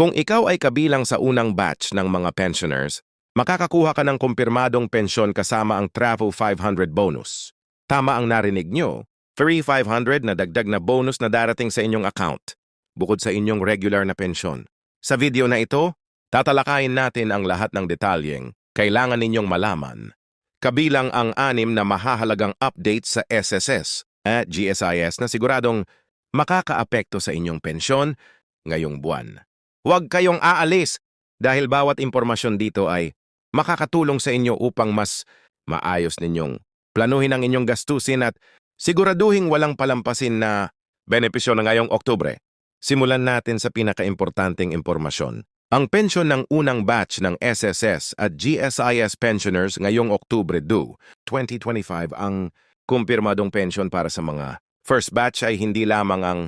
Kung ikaw ay kabilang sa unang batch ng mga pensioners, makakakuha ka ng kumpirmadong pensyon kasama ang Travel 500 bonus. Tama ang narinig nyo, free 500 na dagdag na bonus na darating sa inyong account, bukod sa inyong regular na pensyon. Sa video na ito, tatalakayin natin ang lahat ng detalyeng kailangan ninyong malaman. Kabilang ang anim na mahahalagang update sa SSS at GSIS na siguradong makakaapekto sa inyong pensyon ngayong buwan. Huwag kayong aalis dahil bawat impormasyon dito ay makakatulong sa inyo upang mas maayos ninyong planuhin ang inyong gastusin at siguraduhin walang palampasin na benepisyo na ngayong Oktubre. Simulan natin sa pinakaimportanteng impormasyon. Ang pensyon ng unang batch ng SSS at GSIS pensioners ngayong Oktubre due 2025 ang kumpirmadong pensyon para sa mga first batch ay hindi lamang ang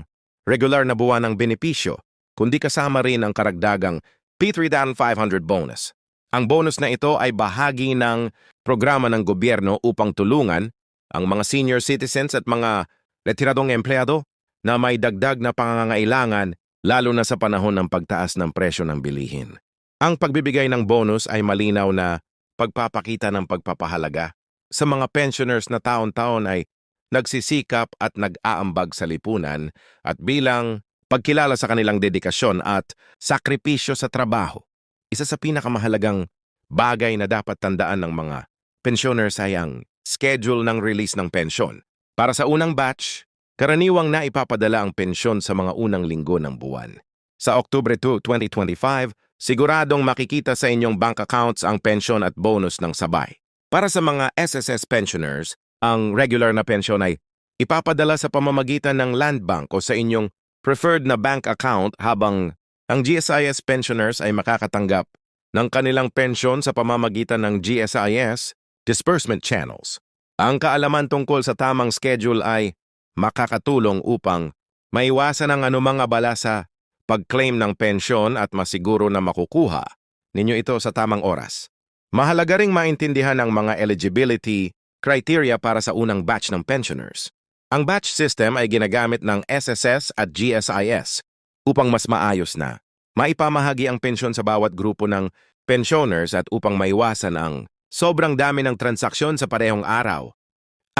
regular na buwan ng benepisyo, kundi kasama rin ang karagdagang P3,500 bonus. Ang bonus na ito ay bahagi ng programa ng gobyerno upang tulungan ang mga senior citizens at mga retiradong empleyado na may dagdag na pangangailangan lalo na sa panahon ng pagtaas ng presyo ng bilihin. Ang pagbibigay ng bonus ay malinaw na pagpapakita ng pagpapahalaga sa mga pensioners na taon-taon ay nagsisikap at nag-aambag sa lipunan at bilang pagkilala sa kanilang dedikasyon at sakripisyo sa trabaho. Isa sa pinakamahalagang bagay na dapat tandaan ng mga pensioners ay ang schedule ng release ng pensyon. Para sa unang batch, karaniwang na ipapadala ang pensyon sa mga unang linggo ng buwan. Sa Oktubre 2, 2025, siguradong makikita sa inyong bank accounts ang pensyon at bonus ng sabay. Para sa mga SSS pensioners, ang regular na pensyon ay ipapadala sa pamamagitan ng land bank o sa inyong preferred na bank account habang ang GSIS pensioners ay makakatanggap ng kanilang pensyon sa pamamagitan ng GSIS disbursement channels. Ang kaalaman tungkol sa tamang schedule ay makakatulong upang maiwasan ang anumang abala sa pag-claim ng pensyon at masiguro na makukuha ninyo ito sa tamang oras. Mahalaga ring maintindihan ang mga eligibility criteria para sa unang batch ng pensioners. Ang batch system ay ginagamit ng SSS at GSIS upang mas maayos na maipamahagi ang pensyon sa bawat grupo ng pensioners at upang maiwasan ang sobrang dami ng transaksyon sa parehong araw.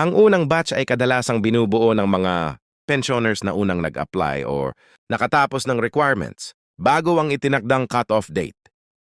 Ang unang batch ay kadalasang binubuo ng mga pensioners na unang nag-apply or nakatapos ng requirements bago ang itinakdang cut-off date.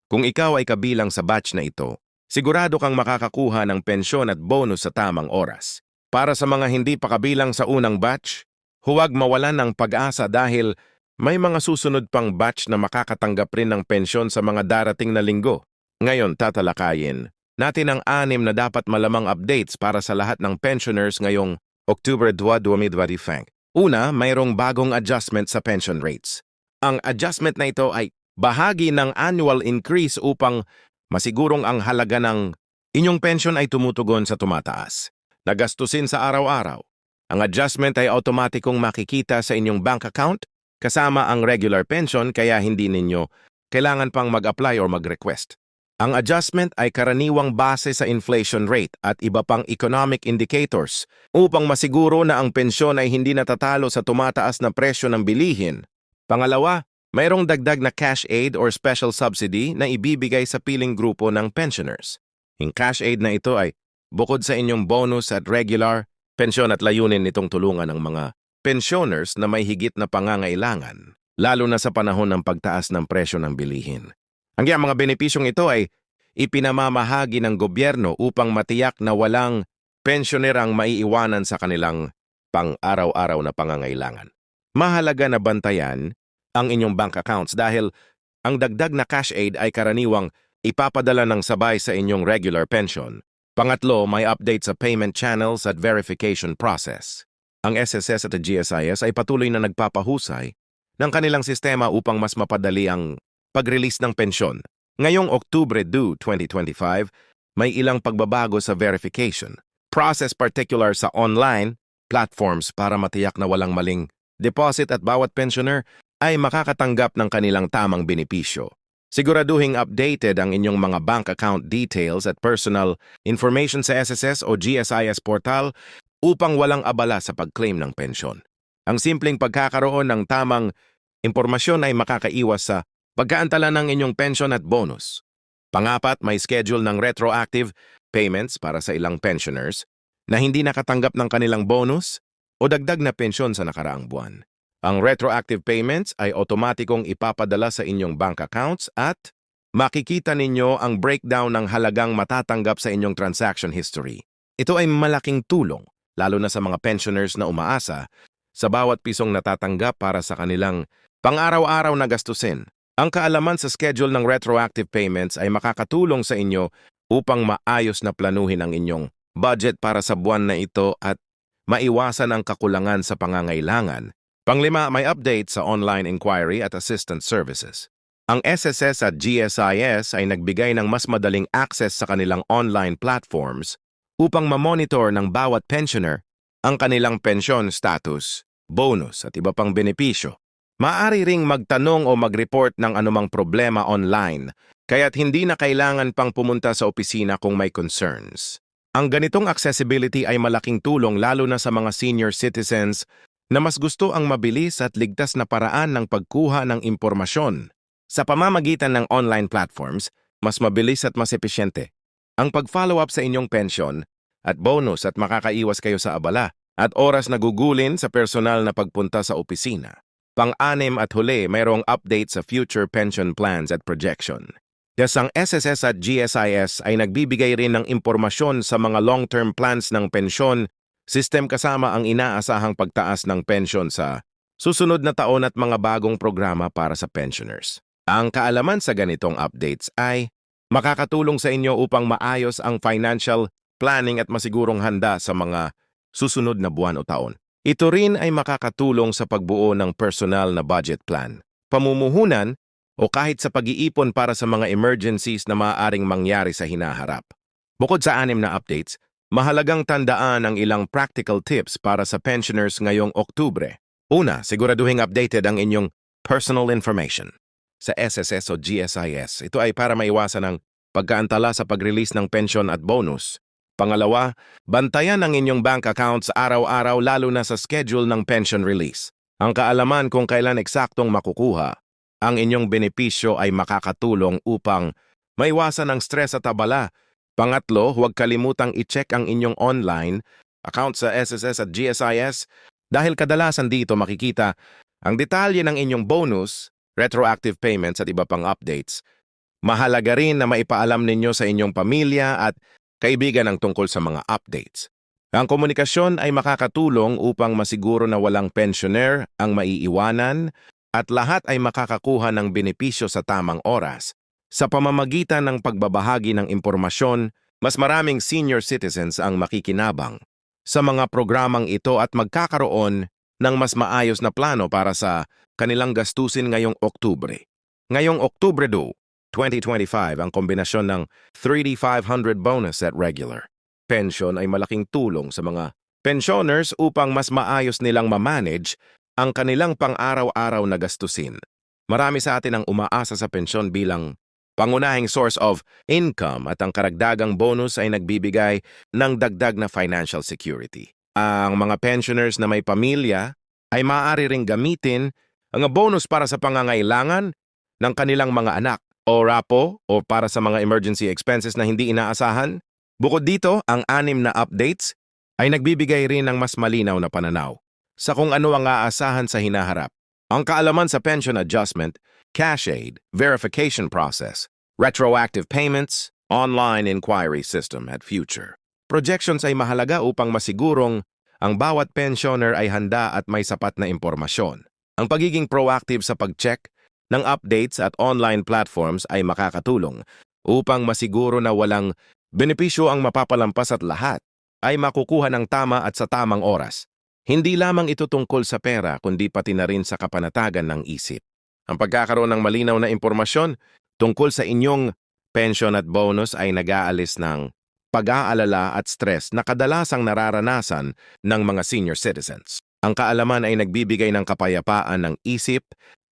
Kung ikaw ay kabilang sa batch na ito, sigurado kang makakakuha ng pensyon at bonus sa tamang oras. Para sa mga hindi pa kabilang sa unang batch, huwag mawalan ng pag-asa dahil may mga susunod pang batch na makakatanggap rin ng pensyon sa mga darating na linggo. Ngayon tatalakayin natin ang anim na dapat malamang updates para sa lahat ng pensioners ngayong October 2, 2025. Una, mayroong bagong adjustment sa pension rates. Ang adjustment na ito ay bahagi ng annual increase upang masigurong ang halaga ng inyong pension ay tumutugon sa tumataas. Nagastusin sa araw-araw. Ang adjustment ay automatikong makikita sa inyong bank account kasama ang regular pension kaya hindi ninyo kailangan pang mag-apply or mag-request. Ang adjustment ay karaniwang base sa inflation rate at iba pang economic indicators upang masiguro na ang pensyon ay hindi natatalo sa tumataas na presyo ng bilihin. Pangalawa, mayroong dagdag na cash aid or special subsidy na ibibigay sa piling grupo ng pensioners. Yung cash aid na ito ay bukod sa inyong bonus at regular, pensyon at layunin nitong tulungan ng mga pensioners na may higit na pangangailangan, lalo na sa panahon ng pagtaas ng presyo ng bilihin. Ang mga benepisyong ito ay ipinamamahagi ng gobyerno upang matiyak na walang pensioner ang maiiwanan sa kanilang pang-araw-araw na pangangailangan. Mahalaga na bantayan ang inyong bank accounts dahil ang dagdag na cash aid ay karaniwang ipapadala ng sabay sa inyong regular pension. Pangatlo, may update sa payment channels at verification process. Ang SSS at GSIS ay patuloy na nagpapahusay ng kanilang sistema upang mas mapadali ang pag-release ng pensyon. Ngayong Oktubre due 2025, may ilang pagbabago sa verification. Process particular sa online platforms para matiyak na walang maling deposit at bawat pensioner ay makakatanggap ng kanilang tamang benepisyo. Siguraduhing updated ang inyong mga bank account details at personal information sa SSS o GSIS portal upang walang abala sa pag-claim ng pensyon. Ang simpleng pagkakaroon ng tamang impormasyon ay makakaiwas sa pagkaantala ng inyong pension at bonus. Pangapat, may schedule ng retroactive payments para sa ilang pensioners na hindi nakatanggap ng kanilang bonus o dagdag na pensyon sa nakaraang buwan. Ang retroactive payments ay otomatikong ipapadala sa inyong bank accounts at makikita ninyo ang breakdown ng halagang matatanggap sa inyong transaction history. Ito ay malaking tulong, lalo na sa mga pensioners na umaasa sa bawat pisong natatanggap para sa kanilang pang-araw-araw na gastusin. Ang kaalaman sa schedule ng retroactive payments ay makakatulong sa inyo upang maayos na planuhin ang inyong budget para sa buwan na ito at maiwasan ang kakulangan sa pangangailangan. Panglima, may update sa online inquiry at assistance services. Ang SSS at GSIS ay nagbigay ng mas madaling access sa kanilang online platforms upang mamonitor ng bawat pensioner ang kanilang pensyon status, bonus at iba pang benepisyo. Maaari ring magtanong o mag-report ng anumang problema online, kaya't hindi na kailangan pang pumunta sa opisina kung may concerns. Ang ganitong accessibility ay malaking tulong lalo na sa mga senior citizens na mas gusto ang mabilis at ligtas na paraan ng pagkuha ng impormasyon. Sa pamamagitan ng online platforms, mas mabilis at mas epesyente. Ang pag-follow up sa inyong pensyon at bonus at makakaiwas kayo sa abala at oras na gugulin sa personal na pagpunta sa opisina. Pang-anim at huli, mayroong update sa future pension plans at projection. Yes, ang SSS at GSIS ay nagbibigay rin ng impormasyon sa mga long-term plans ng pensyon, system kasama ang inaasahang pagtaas ng pensyon sa susunod na taon at mga bagong programa para sa pensioners. Ang kaalaman sa ganitong updates ay makakatulong sa inyo upang maayos ang financial planning at masigurong handa sa mga susunod na buwan o taon. Ito rin ay makakatulong sa pagbuo ng personal na budget plan, pamumuhunan o kahit sa pag-iipon para sa mga emergencies na maaaring mangyari sa hinaharap. Bukod sa anim na updates, mahalagang tandaan ang ilang practical tips para sa pensioners ngayong Oktubre. Una, siguraduhin updated ang inyong personal information sa SSS o GSIS. Ito ay para maiwasan ang pagkaantala sa pag-release ng pension at bonus. Pangalawa, bantayan ang inyong bank accounts araw-araw lalo na sa schedule ng pension release. Ang kaalaman kung kailan eksaktong makukuha ang inyong benepisyo ay makakatulong upang maiwasan ang stress at abala. Pangatlo, huwag kalimutang i-check ang inyong online account sa SSS at GSIS dahil kadalasan dito makikita ang detalye ng inyong bonus, retroactive payments at iba pang updates. Mahalaga rin na maipaalam ninyo sa inyong pamilya at kaibigan ang tungkol sa mga updates. Ang komunikasyon ay makakatulong upang masiguro na walang pensioner ang maiiwanan at lahat ay makakakuha ng benepisyo sa tamang oras. Sa pamamagitan ng pagbabahagi ng impormasyon, mas maraming senior citizens ang makikinabang sa mga programang ito at magkakaroon ng mas maayos na plano para sa kanilang gastusin ngayong Oktubre. Ngayong Oktubre 2, 2025 ang kombinasyon ng 3D 500 bonus at regular. Pension ay malaking tulong sa mga pensioners upang mas maayos nilang mamanage ang kanilang pang-araw-araw na gastusin. Marami sa atin ang umaasa sa pensyon bilang pangunahing source of income at ang karagdagang bonus ay nagbibigay ng dagdag na financial security. Ang mga pensioners na may pamilya ay maaari ring gamitin ang bonus para sa pangangailangan ng kanilang mga anak o RAPO o para sa mga emergency expenses na hindi inaasahan. Bukod dito, ang anim na updates ay nagbibigay rin ng mas malinaw na pananaw sa kung ano ang aasahan sa hinaharap. Ang kaalaman sa pension adjustment, cash aid, verification process, retroactive payments, online inquiry system at future. Projections ay mahalaga upang masigurong ang bawat pensioner ay handa at may sapat na impormasyon. Ang pagiging proactive sa pag-check ng updates at online platforms ay makakatulong upang masiguro na walang benepisyo ang mapapalampas at lahat ay makukuha ng tama at sa tamang oras. Hindi lamang ito tungkol sa pera kundi pati na rin sa kapanatagan ng isip. Ang pagkakaroon ng malinaw na impormasyon tungkol sa inyong pension at bonus ay nag-aalis ng pag-aalala at stress na kadalasang nararanasan ng mga senior citizens. Ang kaalaman ay nagbibigay ng kapayapaan ng isip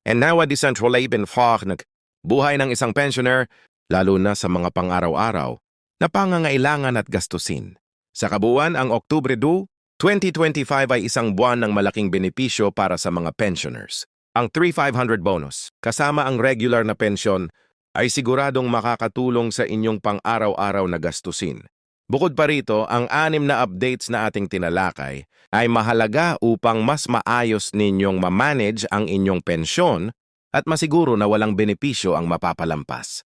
And now a decentralized fog nag buhay ng isang pensioner, lalo na sa mga pang-araw-araw, na pangangailangan at gastusin. Sa kabuuan, ang Oktubre 2, 2025 ay isang buwan ng malaking benepisyo para sa mga pensioners. Ang 3,500 bonus, kasama ang regular na pensyon, ay siguradong makakatulong sa inyong pang-araw-araw na gastusin. Bukod pa rito, ang anim na updates na ating tinalakay ay mahalaga upang mas maayos ninyong mamanage ang inyong pensyon at masiguro na walang benepisyo ang mapapalampas.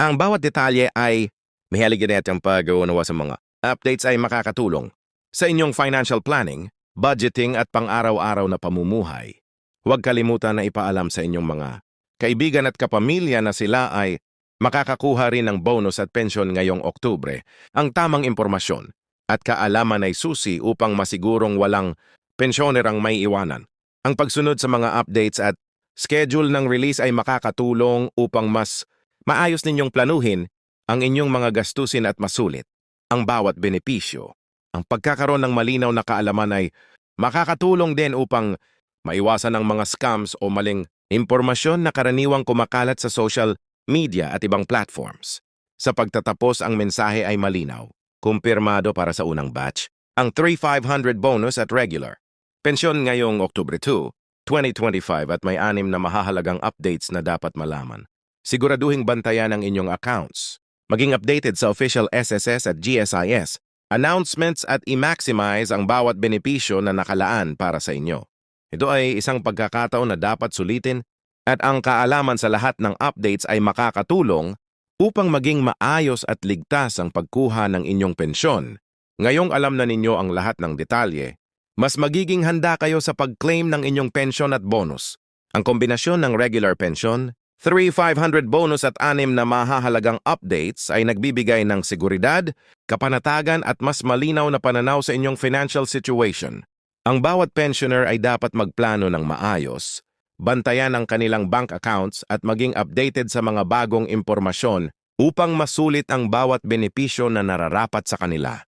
Ang bawat detalye ay may haliginet ang pag-unawa sa mga updates ay makakatulong sa inyong financial planning, budgeting at pang-araw-araw na pamumuhay. Huwag kalimutan na ipaalam sa inyong mga kaibigan at kapamilya na sila ay makakakuha rin ng bonus at pensyon ngayong Oktubre. Ang tamang impormasyon at kaalaman ay susi upang masigurong walang pensyoner ang may iwanan. Ang pagsunod sa mga updates at schedule ng release ay makakatulong upang mas maayos ninyong planuhin ang inyong mga gastusin at masulit ang bawat benepisyo. Ang pagkakaroon ng malinaw na kaalaman ay makakatulong din upang maiwasan ang mga scams o maling impormasyon na karaniwang kumakalat sa social media at ibang platforms. Sa pagtatapos ang mensahe ay malinaw, kumpirmado para sa unang batch, ang 3,500 bonus at regular. Pensyon ngayong Oktubre 2, 2025 at may anim na mahahalagang updates na dapat malaman. Siguraduhing bantayan ang inyong accounts. Maging updated sa official SSS at GSIS, announcements at i-maximize ang bawat benepisyo na nakalaan para sa inyo. Ito ay isang pagkakataon na dapat sulitin at ang kaalaman sa lahat ng updates ay makakatulong upang maging maayos at ligtas ang pagkuha ng inyong pensyon. Ngayong alam na ninyo ang lahat ng detalye, mas magiging handa kayo sa pag-claim ng inyong pensyon at bonus. Ang kombinasyon ng regular pension, 3,500 bonus at anim na mahahalagang updates ay nagbibigay ng seguridad, kapanatagan at mas malinaw na pananaw sa inyong financial situation. Ang bawat pensioner ay dapat magplano ng maayos, bantayan ang kanilang bank accounts at maging updated sa mga bagong impormasyon upang masulit ang bawat benepisyo na nararapat sa kanila.